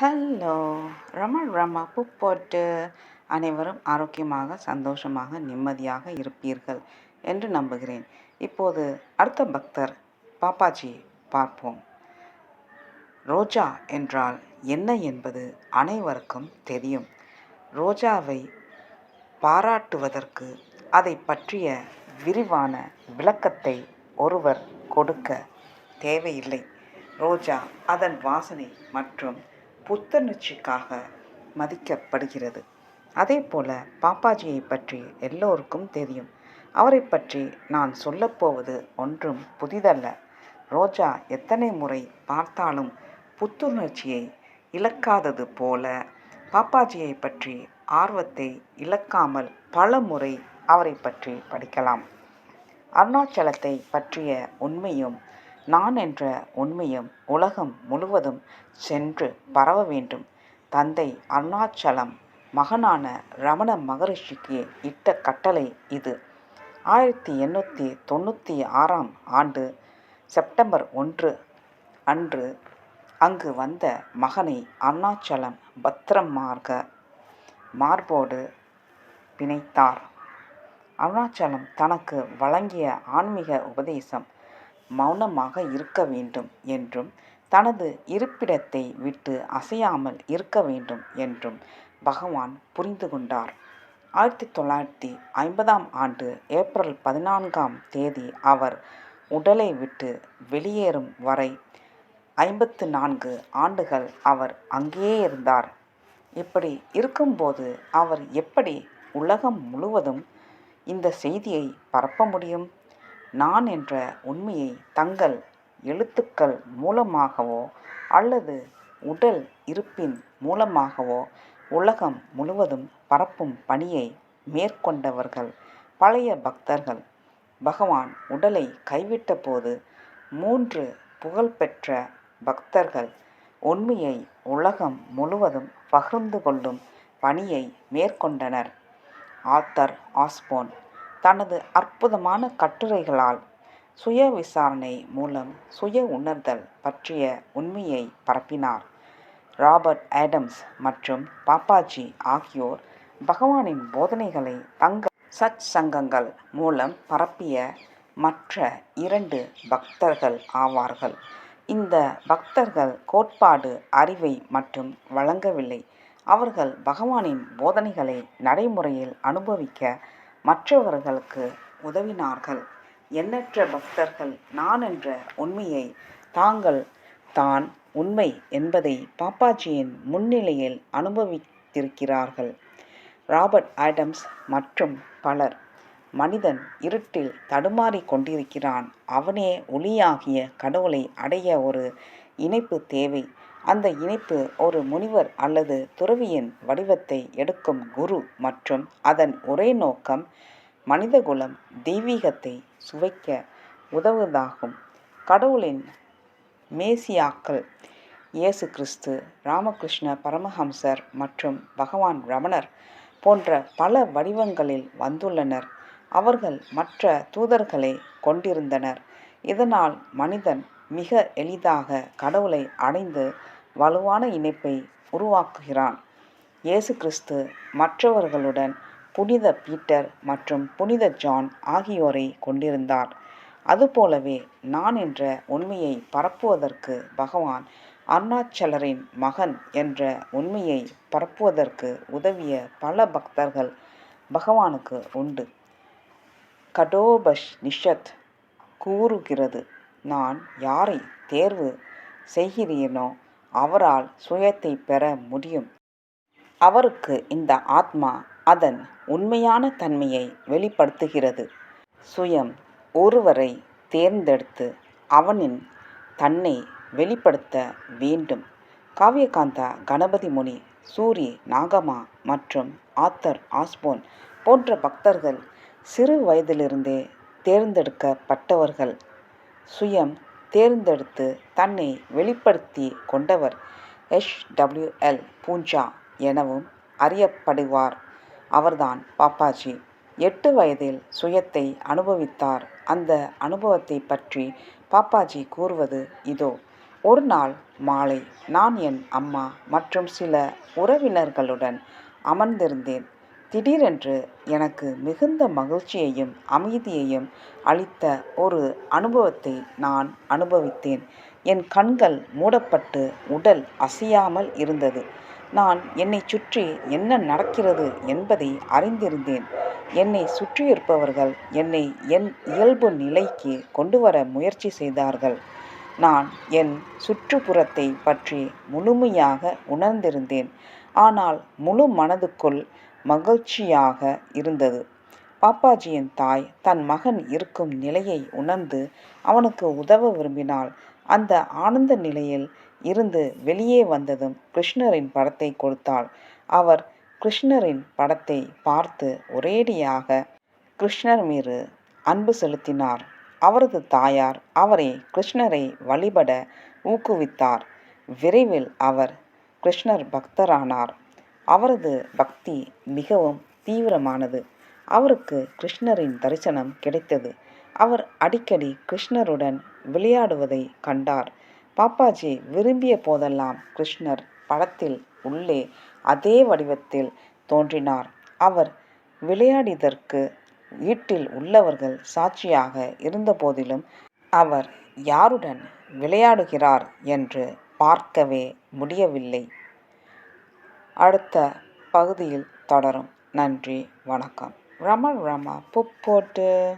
Hello ரம ரம புப்போட்டு. அனைவரும் ஆரோக்கியமாக சந்தோஷமாக நிம்மதியாக இருப்பீர்கள் என்று நம்புகிறேன். இப்போது அடுத்த பக்தர் பாப்பாஜி பார்ப்போம். ரோஜா என்றால் என்ன என்பது அனைவருக்கும் தெரியும். ரோஜாவை பாராட்டுவதற்கு அதை பற்றிய விரிவான விளக்கத்தை ஒருவர் கொடுக்க தேவையில்லை. ரோஜா அதன் வாசனை மற்றும் புத்துணர்ச்சிக்காக மதிக்கப்படுகிறது. அதே போல பாப்பாஜியை பற்றி எல்லோருக்கும் தெரியும். அவரை பற்றி நான் சொல்லப்போவது ஒன்றும் புதிதல்ல. ரோஜா எத்தனை முறை பார்த்தாலும் புத்துணர்ச்சியை இழக்காதது போல பாப்பாஜியை பற்றி ஆர்வத்தை இழக்காமல் பல முறை அவரை பற்றி படிக்கலாம். அருணாச்சலத்தை பற்றிய உண்மையும் நான் என்ற உண்மையும் உலகம் முழுவதும் சென்று பரவ வேண்டும். தந்தை அருணாச்சலம் மகனான ரமண மகரிஷிக்கு இட்ட கட்டளை இது. ஆயிரத்தி எண்ணூற்றி தொண்ணூற்றி ஆறாம் ஆண்டு செப்டம்பர் ஒன்று அன்று அங்கு வந்த மகனை அருணாச்சலம் பத்திரமாக மார்போடு பிணைத்தார். அருணாச்சலம் தனக்கு வழங்கிய ஆன்மீக உபதேசம் மௌனமாக இருக்க வேண்டும் என்றும் தனது இருப்பிடத்தை விட்டு அசையாமல் இருக்க வேண்டும் என்றும் பகவான் புரிந்து கொண்டார். ஆயிரத்தி தொள்ளாயிரத்தி ஐம்பதாம் ஆண்டு ஏப்ரல் பதினான்காம் தேதி அவர் உடலை விட்டு வெளியேறும் வரை ஐம்பத்து நான்கு ஆண்டுகள் அவர் அங்கேயே இருந்தார். இப்படி இருக்கும்போது அவர் எப்படி உலகம் முழுவதும் இந்த செய்தியை பரப்ப முடியும்? நான் என்ற உண்மையை தங்கள் எழுத்துக்கள் மூலமாகவோ அல்லது உடல் இருப்பின் மூலமாகவோ உலகம் முழுவதும் பரப்பும் பணியை மேற்கொண்டவர்கள் பழைய பக்தர்கள். பகவான் உடலை கைவிட்ட போது மூன்று புகழ்பெற்ற பக்தர்கள் உண்மையை உலகம் முழுவதும் பகிர்ந்து கொள்ளும் பணியை மேற்கொண்டனர். ஆத்தர் ஆஸ்போன் தனது அற்புதமான கட்டுரைகளால் சுய விசாரணை மூலம் சுய உணர்தல் பற்றிய உண்மையை பரப்பினார். ராபர்ட் ஆடம்ஸ் மற்றும் பாப்பாஜி ஆகியோர் பகவானின் போதனைகளை தங்கள் சத் சங்கங்கள் மூலம் பரப்பிய மற்ற இரண்டு பக்தர்கள் ஆவார்கள். இந்த பக்தர்கள் கோட்பாடு அறிவை மற்றும் வழங்கவில்லை. அவர்கள் பகவானின் போதனைகளை நடைமுறையில் அனுபவிக்க மற்றவர்களுக்கு உதவினார்கள். எண்ணற்ற பக்தர்கள் நான் என்ற உண்மையை தாங்கள் தான் உண்மை என்பதை பாப்பாஜியின் முன்னிலையில் அனுபவித்திருக்கிறார்கள். ராபர்ட் ஆடம்ஸ் மற்றும் பலர் மனிதன் இருட்டில் தடுமாறி கொண்டிருக்கிறான். அவனே ஒளியாகிய கடவுளை அடைய ஒரு இணைப்பு தேவை. அந்த இணைப்பு ஒரு முனிவர் அல்லது துறவியின் வடிவத்தை எடுக்கும் குரு மற்றும் அதன் ஒரே நோக்கம் மனிதகுலம் தெய்வீகத்தை சுவைக்க உதவுவதாகும். கடவுளின் மேசியாக்கள் இயேசு கிறிஸ்து ராமகிருஷ்ண பரமஹம்சர் மற்றும் பகவான் ரமணர் போன்ற பல வடிவங்களில் வந்துள்ளனர். அவர்கள் மற்ற தூதர்களை கொண்டிருந்தனர். இதனால் மனிதன் மிக எளிதாக கடவுளை அடைந்து வலுவான இணைப்பை உருவாக்குகிறான். இயேசு கிறிஸ்து மற்றவர்களுடன் புனித பீட்டர் மற்றும் புனித ஜான் ஆகியோரை கொண்டிருந்தார். அதுபோலவே நான் என்ற உண்மையை பரப்புவதற்கு பகவான் அருணாச்சலரின் மகன் என்ற உண்மையை பரப்புவதற்கு உதவிய பல பக்தர்கள் பகவானுக்கு உண்டு. கடோபஷ் நிஷத் கூறுகிறது நான் யாரை தேர்வு செய்கிறேனோ அவரால் சுயத்தை பெற முடியும். அவருக்கு இந்த ஆத்மா அதன் உண்மையான தன்மையை வெளிப்படுத்துகிறது. சுயம் ஒருவரை தேர்ந்தெடுத்து அவனின் தன்னை வெளிப்படுத்த வேண்டும். காவியகாந்தா கணபதி முனி சூரி நாகமா மற்றும் ஆத்தர் ஆஸ்போன் போன்ற பக்தர்கள் சிறு வயதிலிருந்தே தேர்ந்தெடுக்கப்பட்டவர்கள். சுயம் தேர்ந்தெடுத்து தன்னை வெளிப்படுத்தி கொண்டவர் எல். பூஞ்சா எனவும் அறியப்படுவார். அவர்தான் பாப்பாஜி. எட்டு வயதில் சுயத்தை அனுபவித்தார். அந்த அனுபவத்தை பற்றி பாப்பாஜி கூறுவது இதோ. ஒரு நாள் மாலை நான் என் அம்மா மற்றும் சில உறவினர்களுடன் அமர்ந்திருந்தேன். திடீரென்று எனக்கு மிகுந்த மகிழ்ச்சியையும் அமைதியையும் அளித்த ஒரு அனுபவத்தை நான் அனுபவித்தேன். என் கண்கள் மூடப்பட்டு உடல் அசையாமல் இருந்தது. நான் என்னை சுற்றி என்ன நடக்கிறது என்பதை அறிந்திருந்தேன். என்னை சுற்றியிருப்பவர்கள் என்னை என் இயல்பு நிலைக்கு கொண்டு வர முயற்சி செய்தார்கள். நான் என் சுற்றுப்புறத்தை பற்றி முழுமையாக உணர்ந்திருந்தேன். ஆனால் முழு மனதுக்குள் மகிழ்ச்சியாக இருந்தது. பாப்பாஜியின் தாய் தன் மகன் இருக்கும் நிலையை உணர்ந்து அவனுக்கு உதவ விரும்பினாள். அந்த ஆனந்த நிலையில் இருந்து வெளியே வந்ததும் கிருஷ்ணரின் படத்தை கொடுத்தாள். அவர் கிருஷ்ணரின் படத்தை பார்த்து ஒரேடியாக கிருஷ்ணர் மீது அன்பு செலுத்தினார். அவரது தாயார் அவரை கிருஷ்ணரை வழிபட ஊக்குவித்தார். விரைவில் அவர் கிருஷ்ணர் பக்தரானார். அவரது பக்தி மிகவும் தீவிரமானது. அவருக்கு கிருஷ்ணரின் தரிசனம் கிடைத்தது. அவர் அடிக்கடி கிருஷ்ணருடன் விளையாடுவதை கண்டார். பாப்பாஜி விரும்பிய போதெல்லாம் கிருஷ்ணர் படத்தில் உள்ளே அதே வடிவத்தில் தோன்றினார். அவர் விளையாடியதற்கு வீட்டில் உள்ளவர்கள் சாட்சியாக இருந்தபோதிலும் அவர் யாருடன் விளையாடுகிறார் என்று பார்க்கவே முடியவில்லை. அடுத்த பகுதியில் தொடரும். நன்றி வணக்கம். ரம ரம புப்போட்டு